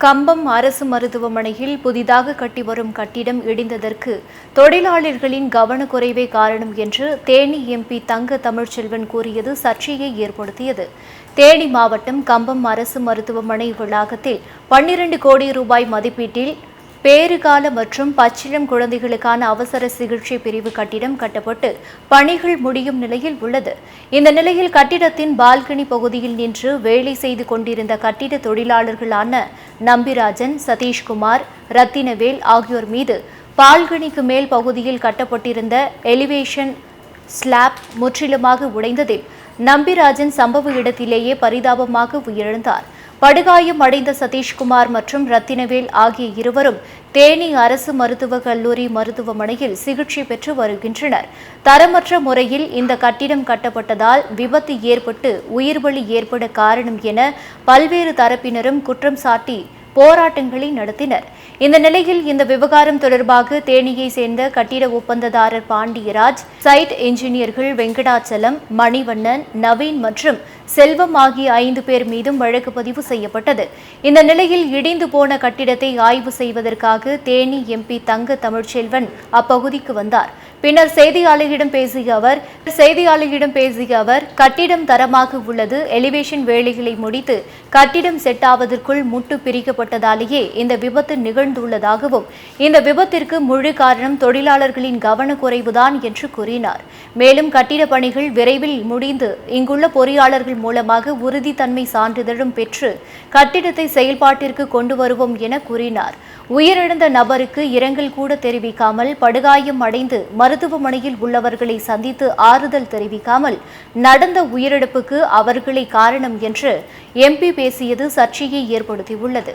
கம்பம் அரசு மருத்துவமனையில் புதிதாக கட்டி வரும் கட்டிடம் இடிந்ததற்கு தொழிலாளர்களின் கவனக்குறைவே காரணம் என்று தேனி எம்பி தங்க தமிழ்ச்செல்வன் கூறியது சர்ச்சையை ஏற்படுத்தியது. தேனி மாவட்டம் கம்பம் அரசு மருத்துவமனை வளாகத்தில் பன்னிரண்டு கோடி ரூபாய் மதிப்பீட்டில் பேறுகால மற்றும் பச்சிளம் குழந்தைகளுக்கான அவசர சிகிச்சை பிரிவு கட்டிடம் கட்டப்பட்டு பணிகள் முடியும் நிலையில் உள்ளது. இந்த நிலையில் கட்டிடத்தின் பால்கனி பகுதியில் நின்று வேலை செய்து கொண்டிருந்த கட்டிட தொழிலாளர்களான நம்பிராஜன் சதீஷ்குமார் ரத்தினவேல் ஆகியோர் மீது பால்கனிக்கு மேல் பகுதியில் கட்டப்பட்டிருந்த எலிவேஷன் ஸ்லாப் முற்றிலுமாக உடைந்ததில் நம்பிராஜன் சம்பவ இடத்திலேயே பரிதாபமாக உயிரிழந்தார். படுகாயம் அடைந்த சதீஷ்குமார் மற்றும் ரத்தினவேல் ஆகிய இருவரும் தேனி அரசு மருத்துவக் கல்லூரி மருத்துவமனையில் சிகிச்சை பெற்று வருகின்றனர். தரமற்ற முறையில் இந்த கட்டிடம் கட்டப்பட்டதால் விபத்து ஏற்பட்டு உயிர்வலி ஏற்பட காரணம் என பல்வேறு தரப்பினரும் குற்றம் சாட்டி போராட்டங்களை நடத்தினர். இந்த நிலையில் இந்த விவகாரம் தொடர்பாக தேனியை சேர்ந்த கட்டிட ஒப்பந்ததாரர் பாண்டியராஜ் சைட் என்ஜினியர்கள் வெங்கடாச்சலம் மணிவண்ணன் நவீன் மற்றும் செல்வம் ஆகிய ஐந்து பேர் மீதும் வழக்கு பதிவு செய்யப்பட்டது. இந்த நிலையில் இடிந்து போன கட்டிடத்தை ஆய்வு செய்வதற்காக தேனி எம்பி தங்க தமிழ்ச்செல்வன் அப்பகுதிக்கு வந்தார். பின்னர் செய்தியாளர்களிடம் பேசிய அவர் செய்தியாளர்களிடம் பேசிய அவர் கட்டிடம் தரமாக உள்ளது. எலிவேஷன் வேலைகளை முடித்து கட்டிடம் செட் ஆவதற்குள் முட்டு பிரிக்கப்பட்டதாலேயே இந்த விபத்து நிகழ்ந்துள்ளதாகவும் இந்த விபத்திற்கு முழு காரணம் தொழிலாளர்களின் கவனக்குறைவுதான் என்று கூறினார். மேலும் கட்டிட பணிகள் விரைவில் முடிந்து இங்குள்ள பொறியாளர்கள் மூலமாக உறுதித்தன்மை சான்றிதழும் பெற்று கட்டிடத்தை செயல்பாட்டிற்கு கொண்டு வருவோம் என கூறினார். உயிரிழந்த நபருக்கு இரங்கல் கூட தெரிவிக்காமல் படுகாயம் அடைந்து மருத்துவமனையில் உள்ளவர்களை சந்தித்து ஆறுதல் தெரிவிக்காமல் நடந்த உயிரிழப்புக்கு அவர்களே காரணம் என்று எம்பி பேசியது சர்ச்சையை ஏற்படுத்தியுள்ளது.